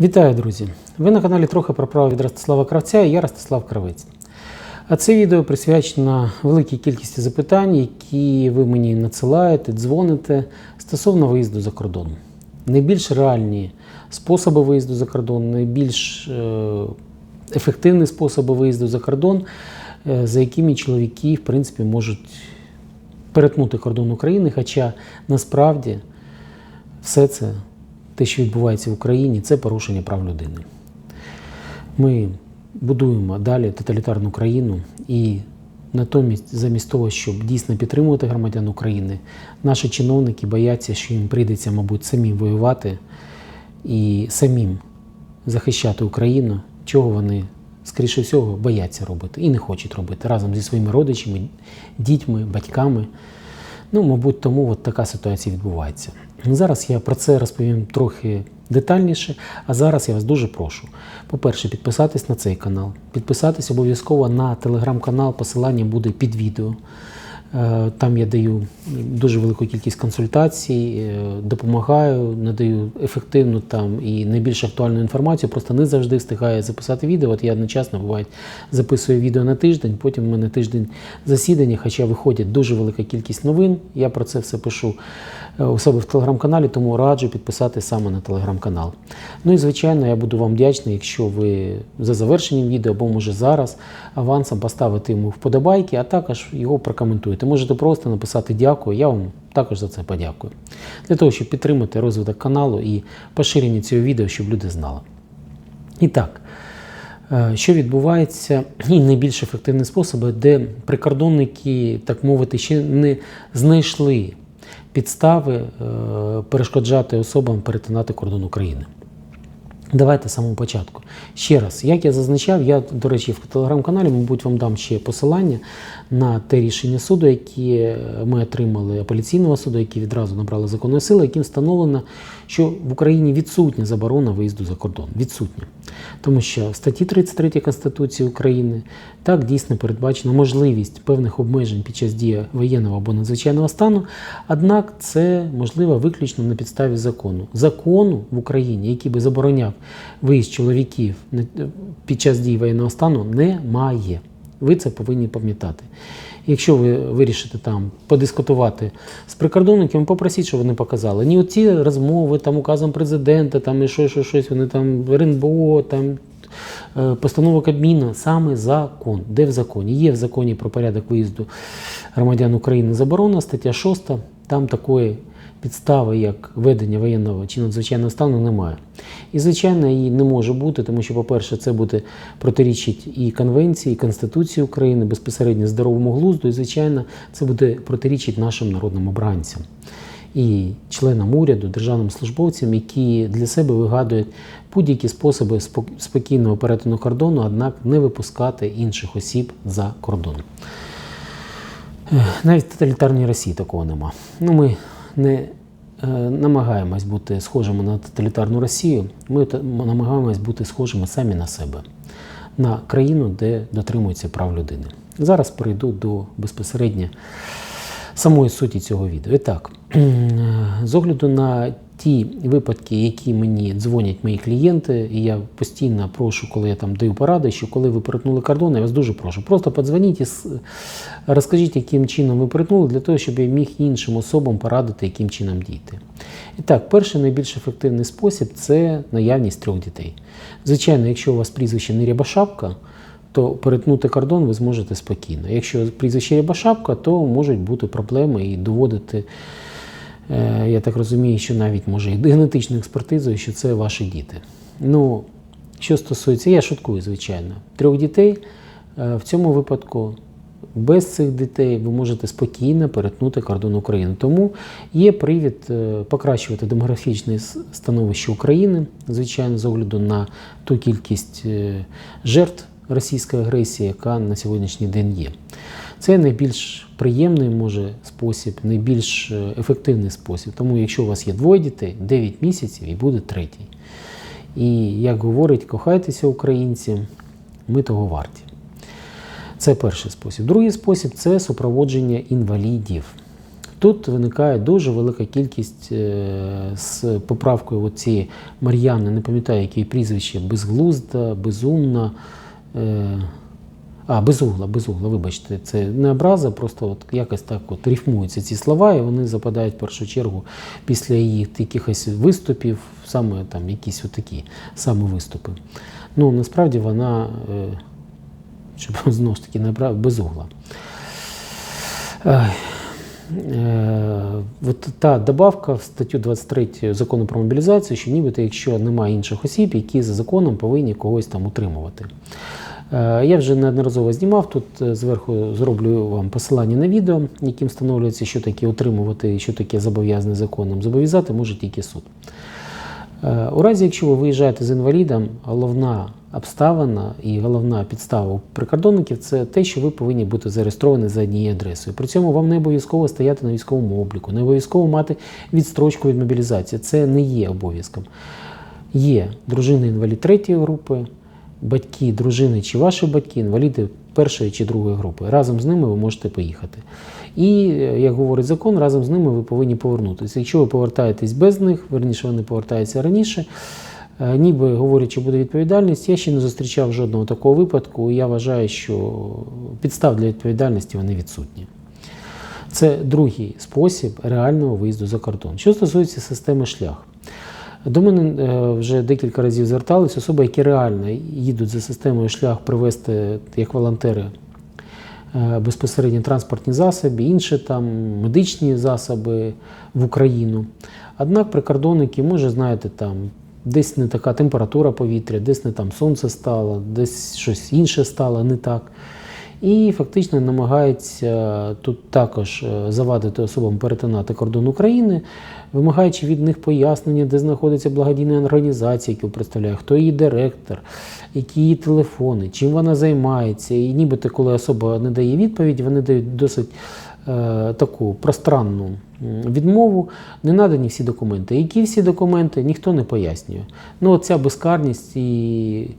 Вітаю, друзі! Ви на каналі трохи про право від Ростислава Кравця і я Ростислав Кравець. А це відео присвячено великій кількості запитань, які ви мені надсилаєте, дзвоните стосовно виїзду за кордон. Найбільш реальні способи виїзду за кордон, найбільш е, ефективні способи виїзду за кордон, е, за якими чоловіки, в принципі, можуть перетнути кордон України, хоча насправді все це, те, що відбувається в Україні, це порушення прав людини. Ми будуємо далі тоталітарну країну і натомість, замість того, щоб дійсно підтримувати громадян України, наші чиновники бояться, що їм прийдеться, мабуть, самим воювати і самим захищати Україну, чого вони, скоріше всього, бояться робити і не хочуть робити разом зі своїми родичами, дітьми, батьками. Ну, мабуть, тому от така ситуація відбувається. Зараз я про це розповім трохи детальніше, а зараз я вас дуже прошу. По-перше, підписатись на цей канал, підписатись обов'язково на телеграм-канал, посилання буде під відео. Е, Там я даю дуже велику кількість консультацій, е, допомагаю, надаю ефективну там і найбільш актуальну інформацію. Просто не завжди встигаю записати відео. От я одночасно буває записую відео на тиждень, потім в мене тиждень засідання, хоча виходить дуже велика кількість новин. Я про це все пишу у себе в телеграм-каналі, тому раджу підписати саме на телеграм-канал. Ну і звичайно, я буду вам вдячний, якщо ви за завершенням відео або може зараз авансом поставите йому вподобайки, а також його прокоментуєте. Можете просто написати дякую. Я вам також за це подякую. Для того, щоб підтримати розвиток каналу і поширення цього відео, щоб люди знали. І так, е, що відбувається, і найбільш ефективні способи, де прикордонники, так мовити, ще не знайшли підстави е, перешкоджати особам перетинати кордон України. Давайте з самого початку. Ще раз, як я зазначав, я, до речі, в телеграм-каналі, мабуть, вам дам ще посилання на те рішення суду, які ми отримали апеляційного суду, які відразу набрали законної сили, яким встановлено, що в Україні відсутня заборона виїзду за кордон. Відсутня. Тому що в статті 33 Конституції України так дійсно передбачена можливість певних обмежень під час дії воєнного або надзвичайного стану, однак це можливо виключно на підставі закону. Закону в Україні, який би забороняв виїзд чоловіків під час дії воєнного стану, немає. Ви це повинні пам'ятати. Якщо ви вирішите там подискутувати з прикордонниками, попросіть, щоб вони показали. Ні оці розмови там указом президента, там і що, що, щось, вони там РНБО, там е, постанова Кабміна, саме закон. Де в законі? Є в законі про порядок виїзду громадян України заборона, стаття 6, там такої підстави, як ведення воєнного чи надзвичайного стану, немає. І, звичайно, її не може бути, тому що, по-перше, це буде протирічить і Конвенції, і Конституції України, безпосередньо здоровому глузду, і, звичайно, це буде протирічить нашим народним обранцям. І членам уряду, державним службовцям, які для себе вигадують будь-які способи спок- спокійного перетину кордону, однак не випускати інших осіб за кордон. Навіть в тоталітарній Росії такого нема. Ну, ми не е, намагаємось бути схожими на тоталітарну Росію, ми намагаємось бути схожими самі на себе, на країну, де дотримуються прав людини. Зараз перейду до безпосередньо самої суті цього відео. І так, з огляду на ті випадки, які мені дзвонять мої клієнти, і я постійно прошу, коли я там даю поради, що коли ви перетнули кордон, я вас дуже прошу. Просто подзвоніть і розкажіть, яким чином ви перетнули, для того, щоб я міг іншим особам порадити, яким чином діяти. І так, перший найбільш ефективний спосіб це наявність трьох дітей. Звичайно, якщо у вас прізвище не Рябошапка, то перетнути кордон ви зможете спокійно. Якщо прізвище Рябошапка, то можуть бути проблеми і доводити, я так розумію, що навіть може і генетичною експертизою, що це ваші діти. Ну, що стосується, я шуткую, звичайно, трьох дітей е, в цьому випадку. Без цих дітей ви можете спокійно перетнути кордон України. Тому є привід е, покращувати демографічне становище України, звичайно, з огляду на ту кількість е, жертв російської агресії, яка на сьогоднішній день є. Це найбільш приємний може спосіб, найбільш е, ефективний спосіб. Тому, якщо у вас є двоє дітей, 9 місяців і буде третій. І як говорить, кохайтеся, українці, ми того варті. Це перший спосіб. Другий спосіб це супроводження інвалідів. Тут виникає дуже велика кількість е, з поправкою цієї Мар'яни, не пам'ятаю, яке прізвище, безглузда, безумна. А, безугла, безугла, вибачте, це не образа, просто от якось так от рифмуються ці слова, і вони западають в першу чергу після її якихось виступів, саме там якісь отакі саме виступи. Ну, насправді вона, е, щоб знову ж таки не обра- безугла. Е, От та добавка в статтю 23 закону про мобілізацію, що нібито, якщо немає інших осіб, які за законом повинні когось там утримувати. Е, Я вже неодноразово знімав. Тут е, зверху зроблю вам посилання на відео, яким встановлюється, що таке утримувати, що таке зобов'язане законом. Зобов'язати може тільки суд. Е, У разі, якщо ви виїжджаєте з інвалідом, головна обставина і головна підстава у прикордонників це те, що ви повинні бути зареєстровані за однією адресою. При цьому вам не обов'язково стояти на військовому обліку, не обов'язково мати відстрочку від мобілізації. Це не є обов'язком. Є дружина інвалід третьої групи, батьки, дружини чи ваші батьки, інваліди першої чи другої групи. Разом з ними ви можете поїхати. І, е, як говорить закон, разом з ними ви повинні повернутися. Якщо ви повертаєтесь без них, верніше вони повертаються раніше, е, ніби говорячи, буде відповідальність, я ще не зустрічав жодного такого випадку. і Я вважаю, що підстав для відповідальності вони відсутні. Це другий спосіб реального виїзду за кордон. Що стосується системи шлях. До мене е, вже декілька разів звертались особи, які реально їдуть за системою шлях привезти як волонтери е, безпосередньо транспортні засоби, інші там медичні засоби в Україну. Однак прикордонники, може, знаєте, там десь не така температура повітря, десь не там сонце стало, десь щось інше стало не так. І фактично намагається тут також е, завадити особам перетинати кордон України, вимагаючи від них пояснення, де знаходиться благодійна організація, яку представляє, хто її директор, які її телефони, чим вона займається. І нібито, коли особа не дає відповідь, вони дають досить е, таку пространну відмову. Не надані всі документи. Які всі документи, ніхто не пояснює. Ну, оця безкарність і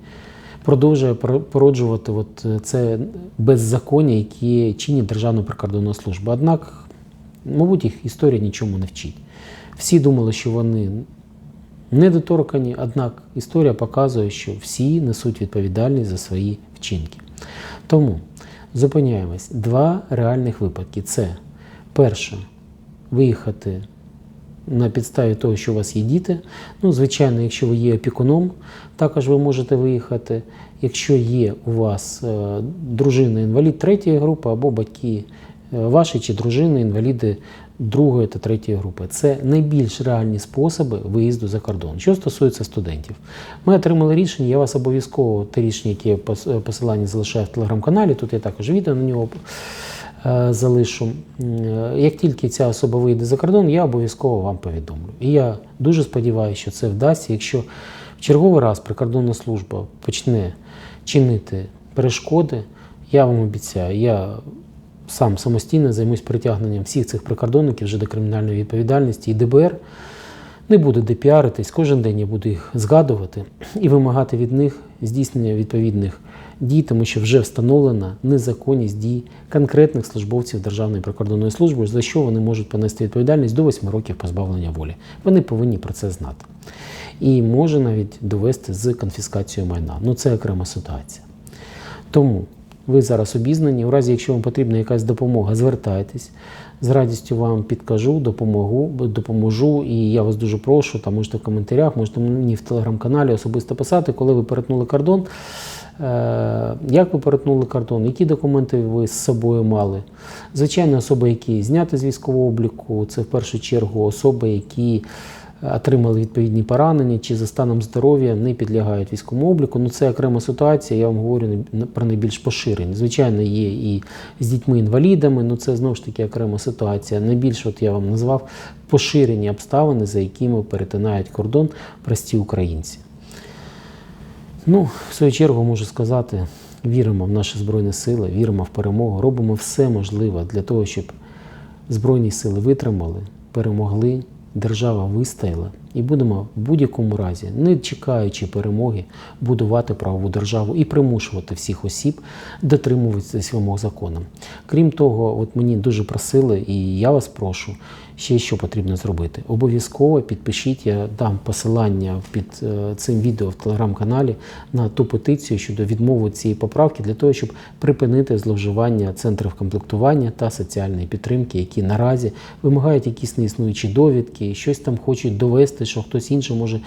продовжує породжувати от це беззаконня, які чинить Державна прикордонна служба. Однак, мабуть, їх історія нічому не вчить. Всі думали, що вони недоторкані, однак історія показує, що всі несуть відповідальність за свої вчинки. Тому зупиняємось. Два реальних випадки: це перше виїхати на підставі того, що у вас є діти. Ну, звичайно, якщо ви є опікуном, також ви можете виїхати. Якщо є у вас е, дружина інвалід третьої групи або батьки ваші чи дружини інваліди другої та третьої групи. Це найбільш реальні способи виїзду за кордон. Що стосується студентів, ми отримали рішення. Я вас обов'язково те рішення, яке я посилання залишаю в телеграм-каналі. Тут я також відео на нього е, залишу. Як тільки ця особа вийде за кордон, я обов'язково вам повідомлю. І я дуже сподіваюся, що це вдасться. Якщо в черговий раз прикордонна служба почне чинити перешкоди, я вам обіцяю, я сам самостійно займусь притягненням всіх цих прикордонників вже до кримінальної відповідальності і ДБР не буде де піаритись, кожен день я буду їх згадувати і вимагати від них здійснення відповідних дій, тому що вже встановлена незаконність дій конкретних службовців Державної прикордонної служби, за що вони можуть понести відповідальність до 8 років позбавлення волі. Вони повинні про це знати. І може навіть довести з конфіскацією майна. Ну це окрема ситуація. Тому ви зараз обізнані. У разі, якщо вам потрібна якась допомога, звертайтесь. З радістю вам підкажу, допомогу, допоможу. І я вас дуже прошу, там можете в коментарях, можете мені в телеграм-каналі особисто писати, коли ви перетнули кордон. Е, Як ви перетнули кордон? Які документи ви з собою мали? Звичайно, особи, які зняті з військового обліку, це в першу чергу особи, які отримали відповідні поранення чи за станом здоров'я не підлягають військовому обліку. Ну це окрема ситуація. Я вам говорю про найбільш поширені. Звичайно, є і з дітьми-інвалідами, ну це знову ж таки окрема ситуація. Найбільш, от я вам назвав, поширені обставини, за якими перетинають кордон прості українці. Ну, в свою чергу можу сказати, віримо в наші Збройні Сили, віримо в перемогу, робимо все можливе для того, щоб Збройні сили витримали, перемогли, держава вистояла І будемо в будь-якому разі, не чекаючи перемоги, будувати правову державу і примушувати всіх осіб дотримуватися вимог закону. Крім того, от мені дуже просили, і я вас прошу, ще що потрібно зробити. Обов'язково підпишіть, я дам посилання під е, цим відео в телеграм-каналі на ту петицію щодо відмови цієї поправки для того, щоб припинити зловживання центрів комплектування та соціальної підтримки, які наразі вимагають якісь неіснуючі довідки, щось там хочуть довести, що хтось інший може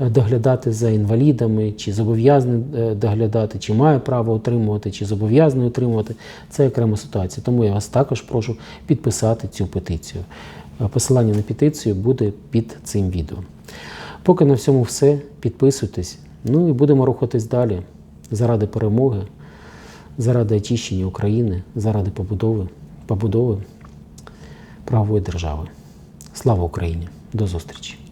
е, доглядати за інвалідами, чи зобов'язаний е, доглядати, чи має право отримувати, чи зобов'язаний отримувати. Це окрема ситуація. Тому я вас також прошу підписати цю петицію. Е, Посилання на петицію буде під цим відео. Поки на всьому все. Підписуйтесь. Ну і будемо рухатись далі заради перемоги, заради очищення України, заради побудови, побудови правової держави. Слава Україні! До зустрічі!